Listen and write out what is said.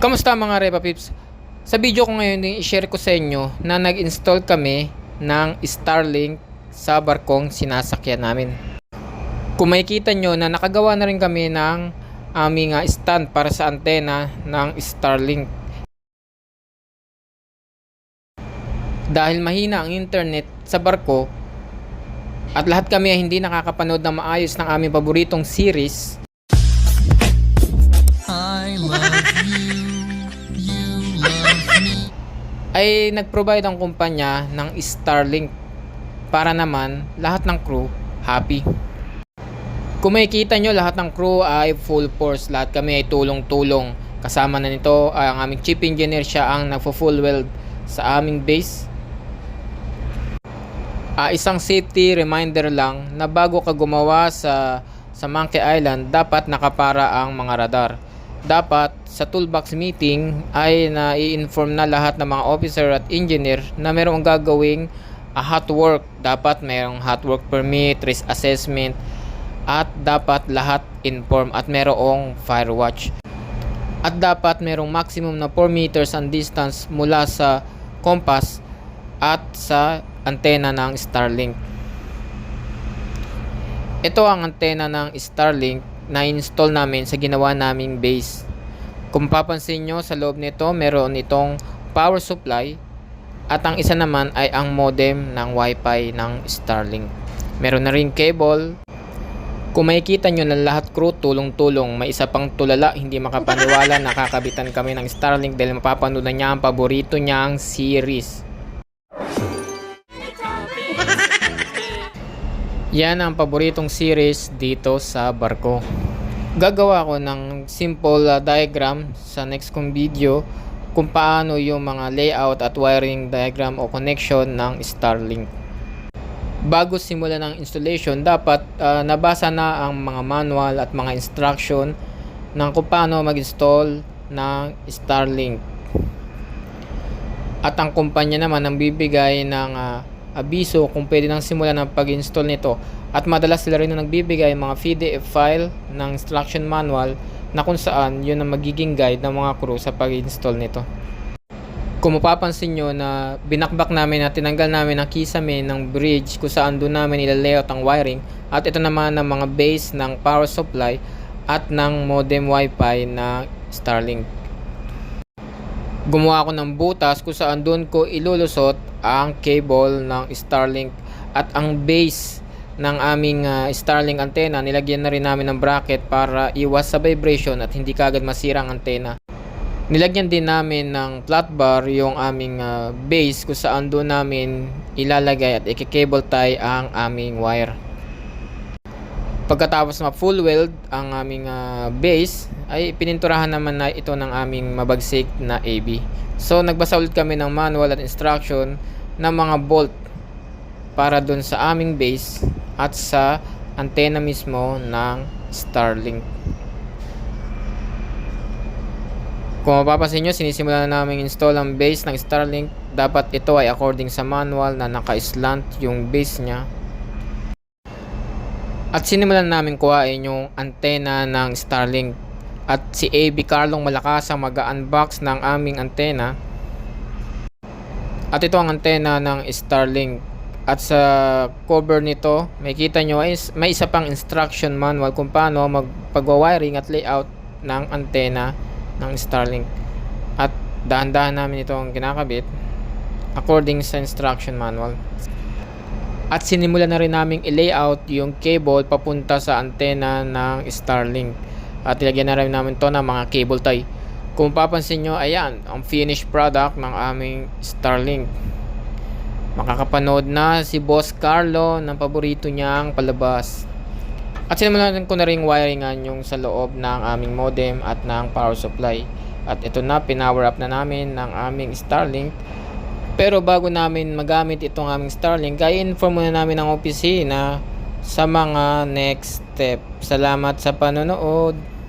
Kamusta mga Repa Pips? Sa video ko ngayon, i-share ko sa inyo na nag-install kami ng Starlink sa barkong sinasakyan namin. Kung makikita nyo na nakagawa na rin kami ng aming ah, stand para sa antena ng Starlink. Dahil mahina ang internet sa barko at lahat kami ay hindi nakakapanood ng maayos ng aming paboritong series, ay nag-provide ang kumpanya ng Starlink para naman lahat ng crew happy. Kung makikita nyo, lahat ng crew ay full force. Lahat kami ay tulong-tulong. Kasama na nito ay ang aming chief engineer siya ang nagfo-full weld sa aming base. Ah, isang safety reminder lang na bago ka gumawa sa sa Monkey Island, dapat nakapara ang mga radar. Dapat sa toolbox meeting ay na-inform na lahat ng mga officer at engineer na mayroong gagawing ah, hot work. Dapat mayroong hot work permit, risk assessment, at dapat lahat inform at mayroong fire watch. At dapat mayroong maximum na 4 meters ang distance mula sa compass at sa antena ng Starlink. Ito ang antena ng Starlink na install namin sa ginawa naming base. Kung papansin nyo sa loob nito, meron itong power supply at ang isa naman ay ang modem ng wifi ng Starlink. Meron na rin cable. Kung makikita nyo na lahat crew tulong-tulong, may isa pang tulala, hindi makapaniwala nakakabitan kami ng Starlink dahil mapapanood na niya ang paborito niyang series. Yan ang paboritong series dito sa barko. Gagawa ko ng simple uh, diagram sa next kong video kung paano yung mga layout at wiring diagram o connection ng Starlink. Bago simula ng installation, dapat uh, nabasa na ang mga manual at mga instruction ng kung paano mag-install ng Starlink. At ang kumpanya naman ang bibigay ng uh, abiso kung pwede nang simulan ang pag-install nito. At madalas sila rin ang nagbibigay ng mga PDF file ng instruction manual na kung saan yun ang magiging guide ng mga crew sa pag-install nito. Kung mapapansin nyo na binakbak namin at tinanggal namin ang kisame ng bridge kung saan doon namin ilalayout ang wiring at ito naman ang mga base ng power supply at ng modem wifi na Starlink gumawa ako ng butas kung saan doon ko ilulusot ang cable ng Starlink at ang base ng aming ah, Starlink antenna nilagyan na rin namin ng bracket para iwas sa vibration at hindi kagad masira ang antena. Nilagyan din namin ng flat bar yung aming ah, base kung saan doon namin ilalagay at i-cable tie ang aming wire. Pagkatapos na full weld ang aming ah, base, ay pininturahan naman na ito ng aming mabagsik na AB. So nagbasa ulit kami ng manual at instruction ng mga bolt para dun sa aming base at sa antena mismo ng Starlink. Kung mapapansin nyo, sinisimulan na namin install ang base ng Starlink. Dapat ito ay according sa manual na naka-slant yung base niya at sinimulan namin kuhain yung antena ng Starlink. At si AB Carlong Malakas ang mag-unbox ng aming antena. At ito ang antena ng Starlink. At sa cover nito, makita nyo is may isa pang instruction manual kung paano magpagwa-wiring at layout ng antena ng Starlink. At dahan-dahan namin itong kinakabit according sa instruction manual. At sinimula na rin naming i-layout yung cable papunta sa antena ng Starlink. At ilagyan na rin namin to ng mga cable tie. Kung papansin nyo, ayan, ang finished product ng aming Starlink. Makakapanood na si Boss Carlo ng paborito niyang palabas. At sinimulan ko na rin wiringan yung sa loob ng aming modem at ng power supply. At ito na, pinower up na namin ng aming Starlink pero bago namin magamit itong aming Starlink, ay inform muna namin ang opisina sa mga next step. Salamat sa panonood.